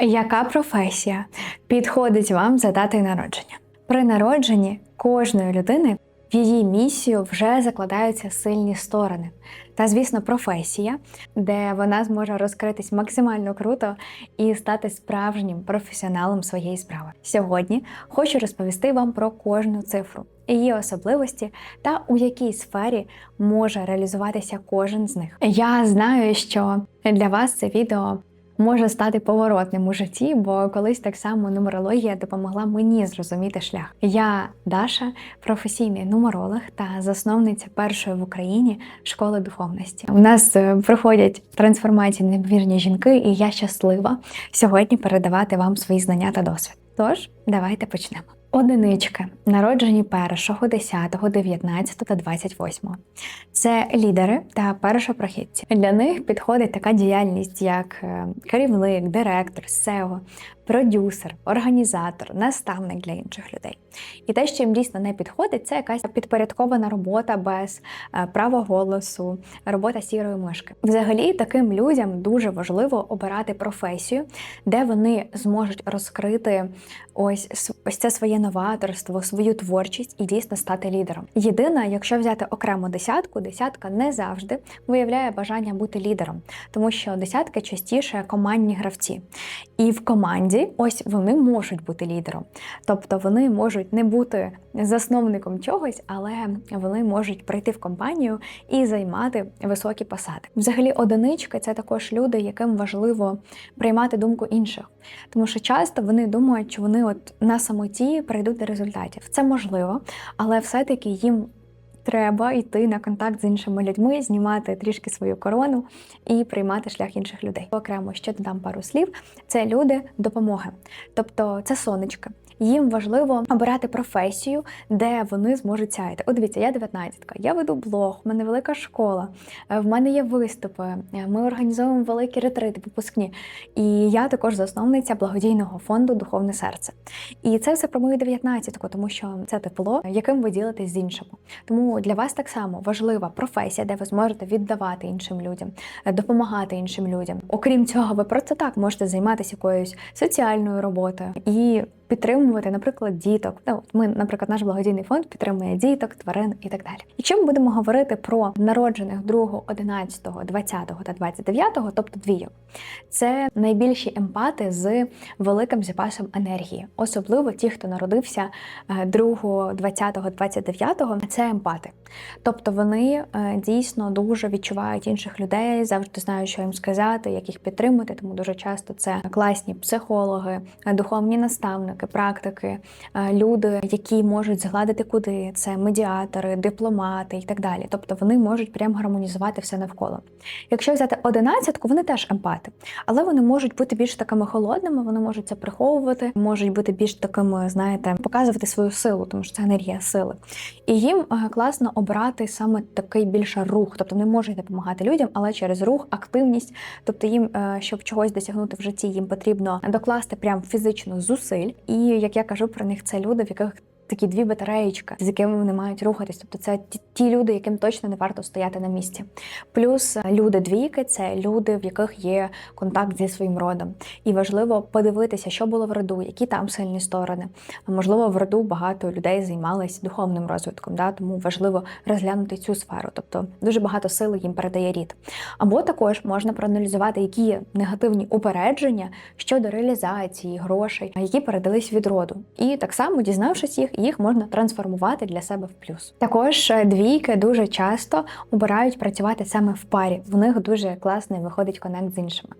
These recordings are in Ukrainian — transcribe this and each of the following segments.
Яка професія підходить вам за датою народження? При народженні кожної людини в її місію вже закладаються сильні сторони. Та, звісно, професія, де вона зможе розкритись максимально круто і стати справжнім професіоналом своєї справи. Сьогодні хочу розповісти вам про кожну цифру, її особливості та у якій сфері може реалізуватися кожен з них. Я знаю, що для вас це відео може стати поворотним у житті, бо колись так само нумерологія допомогла мені зрозуміти шлях. Я Даша, професійний нумеролог та засновниця першої в Україні школи духовності. У нас е, проходять трансформації неймовірні жінки, і я щаслива сьогодні передавати вам свої знання та досвід. Тож, давайте почнемо. Одинички, народжені 1, 10, 19 та 28. Це лідери та першопрохідці. Для них підходить така діяльність, як е, керівник, директор, SEO, продюсер, організатор, наставник для інших людей. І те, що їм дійсно не підходить, це якась підпорядкована робота без е, права голосу, робота сірої мишки. Взагалі, таким людям дуже важливо обирати професію, де вони зможуть розкрити ось ось це своє новаторство, свою творчість і дійсно стати лідером. Єдине, якщо взяти окремо десятку, десятка не завжди виявляє бажання бути лідером, тому що десятки частіше командні гравці. І в команді ось вони можуть бути лідером. Тобто вони можуть не бути засновником чогось, але вони можуть прийти в компанію і займати високі посади. Взагалі, одинички це також люди, яким важливо приймати думку інших, тому що часто вони думають, що вони от на самоті прийдуть до результатів. Це можливо, але все-таки їм. Треба йти на контакт з іншими людьми, знімати трішки свою корону і приймати шлях інших людей. Окремо ще додам пару слів. Це люди допомоги, тобто це сонечки. Їм важливо обирати професію, де вони зможуть сяяти. От дивіться, я 19-ка, я веду блог, в мене велика школа, е, в мене є виступи, е, ми організовуємо великі ретрити, випускні. І я також засновниця благодійного фонду Духовне серце. І це все про мою 19-ку, тому що це тепло, яким ви ділитесь з іншими. Тому для вас так само важлива професія, де ви зможете віддавати іншим людям, е, допомагати іншим людям. Окрім цього, ви просто так можете займатися якоюсь соціальною роботою і підтримувати, наприклад, діток. Ми, наприклад, наш благодійний фонд підтримує діток, тварин і так далі. Якщо ми будемо говорити про народжених 2, 11, 20 та 29, тобто двійок, це найбільші емпати з великим запасом енергії, особливо ті, хто народився е, 2, 20, 29, це емпати. Тобто вони е, дійсно дуже відчувають інших людей, завжди знають, що їм сказати, як їх підтримати. Тому дуже часто це класні психологи, духовні наставники, практики, е, люди, які можуть згладити куди. Це медіатори, дипломати і так далі. Тобто вони можуть прям гармонізувати все навколо. Якщо взяти одинадцятку, вони теж емпати, але вони можуть бути більш такими холодними, вони можуть це приховувати, можуть бути більш такими, знаєте, показувати свою силу, тому що це енергія сили. І їм е, класно обрати саме такий більше рух, тобто вони можуть допомагати людям, але через рух, активність. Тобто їм, е, щоб чогось досягнути в житті, їм потрібно докласти прям фізично зусиль. І як я кажу про них, це люди, в яких такі дві батареїчки, з якими вони мають рухатись. Тобто це ті- люди, яким точно не варто стояти на місці. Плюс е, люди двійки це люди, в яких є контакт зі своїм родом. І важливо подивитися, що було в роду, які там сильні сторони. Можливо, в роду багато людей займались духовним розвитком, да? тому важливо розглянути цю сферу. Тобто дуже багато сили їм передає рід. Або також можна проаналізувати, які є негативні упередження щодо реалізації грошей, які передались від роду. І так само, дізнавшись їх, їх можна трансформувати для себе в плюс. Також е, двійки дуже часто обирають працювати саме в парі. В них дуже класний виходить конект з іншими.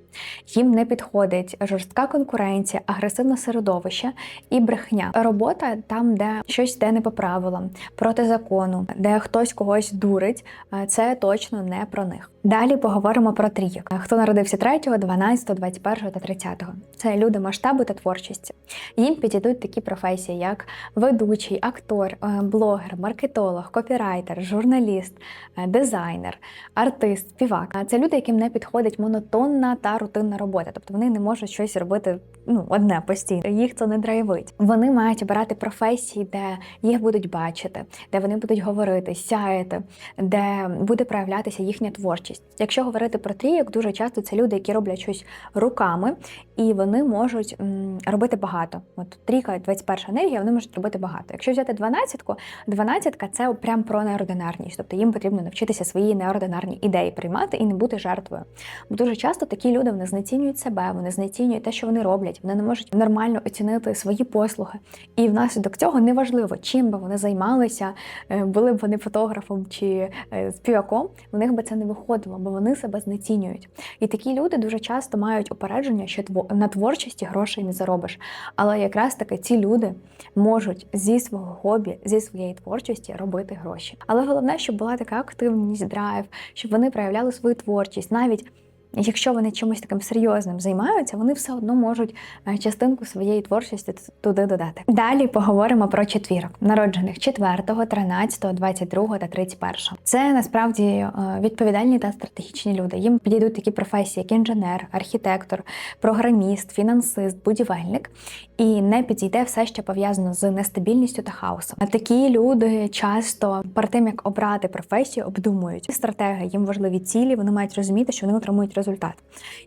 Їм не підходить жорстка конкуренція, агресивне середовище і брехня. Робота там, де щось йде не по правилам, проти закону, де хтось когось дурить, е, це точно не про них. Далі поговоримо про трійок. Хто народився 3, 12, 21 та 30. Це люди масштабу та творчості. Їм підійдуть такі професії, як ведучий, актор, е, блогер, маркетолог, копірайтер, журналіст, е, дизайнер, артист, співак. Це люди, яким не підходить монотонна та рутинна робота. Тобто вони не можуть щось робити ну, одне постійно. Їх це не драйвить. Вони мають обирати професії, де їх будуть бачити, де вони будуть говорити, сяяти, де буде проявлятися їхня творчість. Творчість. Якщо говорити про трійок, дуже часто це люди, які роблять щось руками, і вони можуть м, робити багато. От трійка, 21 енергія, вони можуть робити багато. Якщо взяти дванадцятку, дванадцятка це прям про неординарність, тобто їм потрібно навчитися свої неординарні ідеї приймати і не бути жертвою. Бо дуже часто такі люди вони знецінюють себе, вони знецінюють те, що вони роблять, вони не можуть нормально оцінити свої послуги. І внаслідок цього неважливо, чим би вони займалися, е, були б вони фотографом чи е, співаком, в них би це не виходило, бо вони себе знецінюють. І такі люди дуже часто мають упередження, що на творчості грошей не заробиш. Але якраз таки ці люди можуть зі свого хобі, зі своєї творчості робити гроші. Але головне, щоб була така активність, драйв, щоб вони проявляли свою творчість, навіть. Якщо вони чимось таким серйозним займаються, вони все одно можуть е, частинку своєї творчості туди додати. Далі поговоримо про четвірок, народжених 4, 13, 22 та 31. Це насправді е, відповідальні та стратегічні люди. Їм підійдуть такі професії, як інженер, архітектор, програміст, фінансист, будівельник, і не підійде все, що пов'язано з нестабільністю та хаосом. Такі люди часто перед тим як обрати професію, обдумують стратеги, їм важливі цілі, вони мають розуміти, що вони отримують результат.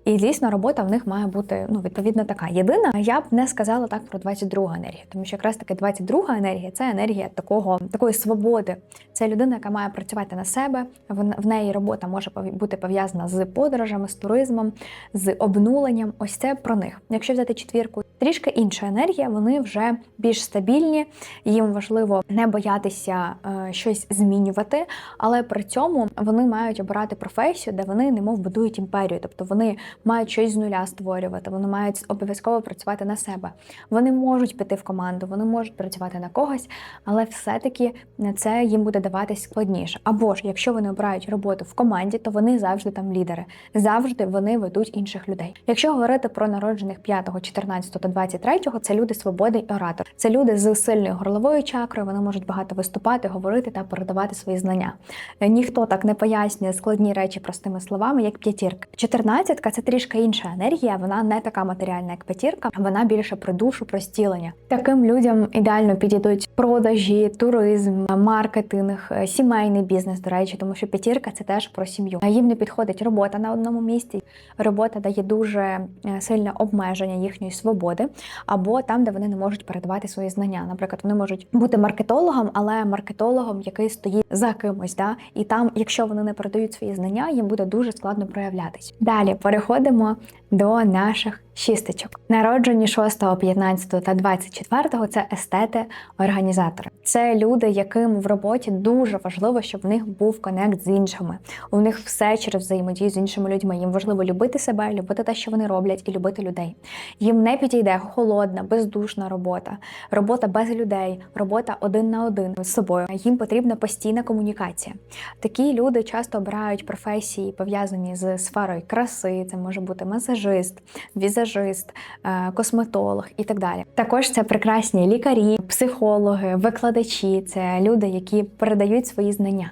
І дійсно робота в них має бути ну відповідно така. Єдина, я б не сказала так про 22 енергію, тому що якраз таки 22 енергія це енергія такого такої свободи. Це людина, яка має працювати на себе. В, неї робота може бути пов'язана з подорожами, з туризмом, з обнуленням. Ось це про них. Якщо взяти четвірку, трішки інша енергія, вони вже більш стабільні. Їм важливо не боятися е, щось змінювати, але при цьому вони мають обирати професію, де вони немов будують імперію, тобто вони мають щось з нуля створювати, вони мають обов'язково працювати на себе. Вони можуть піти в команду, вони можуть працювати на когось, але все-таки це їм буде даватись складніше. Або ж якщо вони обирають роботу в команді, то вони завжди там лідери, завжди вони ведуть інших людей. Якщо говорити про народжених 5, 14 та 23, це люди свободи і оратор. Це люди з сильною горловою чакрою. Вони можуть багато виступати, говорити та передавати свої знання. Е, Ніхто так не пояснює складні речі простими словами, як п'ятірка. Чотирнадцятка це трішки інша енергія. Вона не така матеріальна, як п'ятірка, вона більше про душу, про стілення. Таким людям ідеально підійдуть продажі, туризм, маркетинг, е, сімейний бізнес. До речі, тому що п'ятірка це теж про сім'ю. Їм не підходить робота на одному місці. Робота дає дуже е, сильне обмеження їхньої свободи, або там, де вони не можуть передавати свої знання. Наприклад, вони можуть бути маркетологом, але маркетологом, який стоїть за кимось. Да? І там, якщо вони не передають свої знання, їм буде дуже складно проявлятись. Далі переходимо до наших шістечок. Народжені 6, 15 та 24 – це естети, організатори. Це люди, яким в роботі дуже важливо, щоб в них був конект з іншими. У них все через взаємодію з іншими людьми. Їм важливо любити себе, любити те, що вони роблять, і любити людей. Їм не підійде холодна, бездушна робота, робота без людей, робота один на один з собою. Їм потрібна постійна комунікація. Такі люди часто обирають професії, пов'язані з сферою краси. Це може бути масажист, візажист, е, косметолог і так далі. Також це прекрасні лікарі, психологи, викладачі, це люди, які передають свої знання.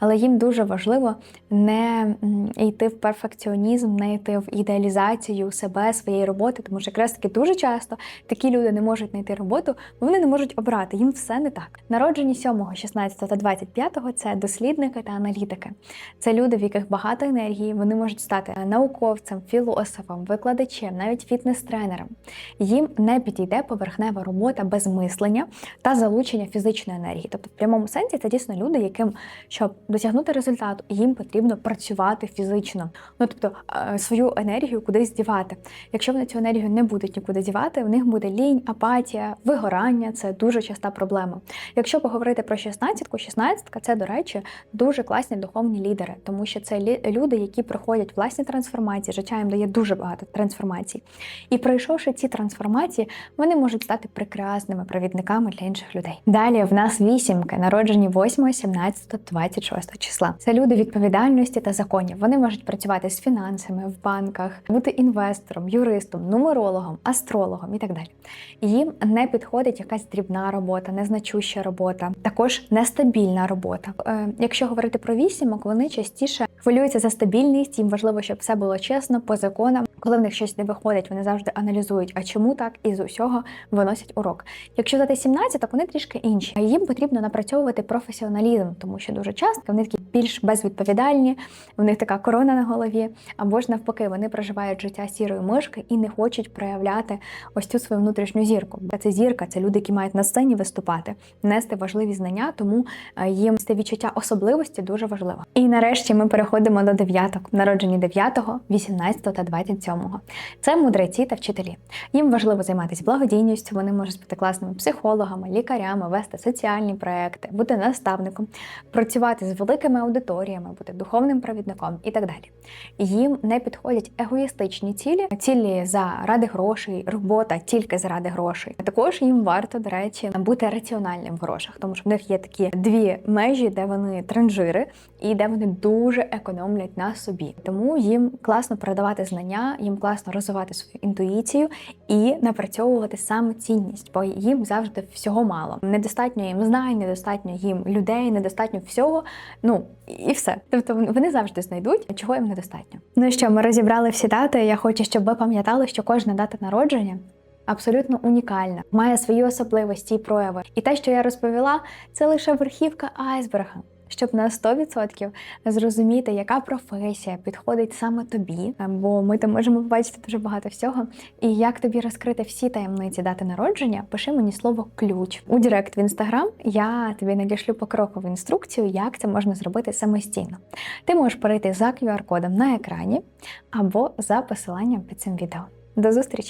Але їм дуже важливо не йти в перфекціонізм, не йти в ідеалізацію себе, своєї роботи, тому що якраз таки дуже часто такі люди не можуть знайти роботу, бо вони не можуть обрати, їм все не так. Народжені 7, 16 та 25 – це дослідники та аналітики. Це люди, в яких багато енергії, вони можуть стати науковцем, філософом, викладачем, навіть фітнес-тренером. Їм не підійде поверхнева робота без мислення та залучення фізичної енергії. Тобто, в прямому сенсі це дійсно люди, яким щоб досягнути результату, їм потрібно працювати фізично. Ну тобто е, свою енергію кудись дівати. Якщо вони цю енергію не будуть нікуди дівати, в них буде лінь, апатія, вигорання це дуже часта проблема. Якщо поговорити про 16-ку, 16-ка це, до речі, дуже класні духовні лідери, тому що це люди, які проходять власні трансформації, життя їм дає дуже багато трансформацій. І пройшовши ці трансформації, вони можуть стати прекрасними провідниками для інших людей. Далі в нас вісімки, народжені 8, 17, 26 числа. Це люди відповідальності та законів. Вони можуть працювати з фінансами в банках, бути інвестором, юристом, нумерологом, астрологом і так далі. Їм не підходить якась дрібна робота, незначуща робота, також нестабільна робота. Е, якщо говорити про вісімок, вони частіше хвилюються за стабільність. Їм важливо, щоб все було чесно, по законам. Коли в них щось не виходить, вони завжди аналізують, а чому так, і з усього виносять урок. Якщо дати 17, так вони трішки інші. А їм потрібно напрацьовувати професіоналізм, тому що дуже учасники, вони такі більш безвідповідальні, у них така корона на голові, або ж навпаки, вони проживають життя сірої мишки і не хочуть проявляти ось цю свою внутрішню зірку. Це зірка, це люди, які мають на сцені виступати, нести важливі знання, тому е, їм це відчуття особливості дуже важливо. І нарешті ми переходимо до дев'яток, народжені 9, 18 та 27. Це мудреці та вчителі. Їм важливо займатися благодійністю, вони можуть бути класними психологами, лікарями, вести соціальні проекти, бути наставником, працювати з великими аудиторіями, бути духовним провідником і так далі. Їм не підходять егоїстичні цілі, цілі заради грошей, робота тільки заради грошей. Також їм варто, до речі, бути раціональним в грошах, тому що в них є такі дві межі, де вони транжири і де вони дуже економлять на собі. Тому їм класно передавати знання, їм класно розвивати свою інтуїцію і напрацьовувати самоцінність, бо їм завжди всього мало. Недостатньо їм знань, недостатньо їм людей, недостатньо всього. Ну і все. Тобто вони завжди знайдуть, чого їм недостатньо. Ну що, ми розібрали всі дати. Я хочу, щоб ви пам'ятали, що кожна дата народження. Абсолютно унікальна, має свої особливості і прояви. І те, що я розповіла, це лише верхівка айсберга щоб на 100% зрозуміти, яка професія підходить саме тобі, бо ми там можемо побачити дуже багато всього. І як тобі розкрити всі таємниці дати народження, пиши мені слово ключ у Директ в інстаграм. Я тобі надішлю покрокову інструкцію, як це можна зробити самостійно. Ти можеш перейти за QR-кодом на екрані або за посиланням під цим відео. До зустрічі!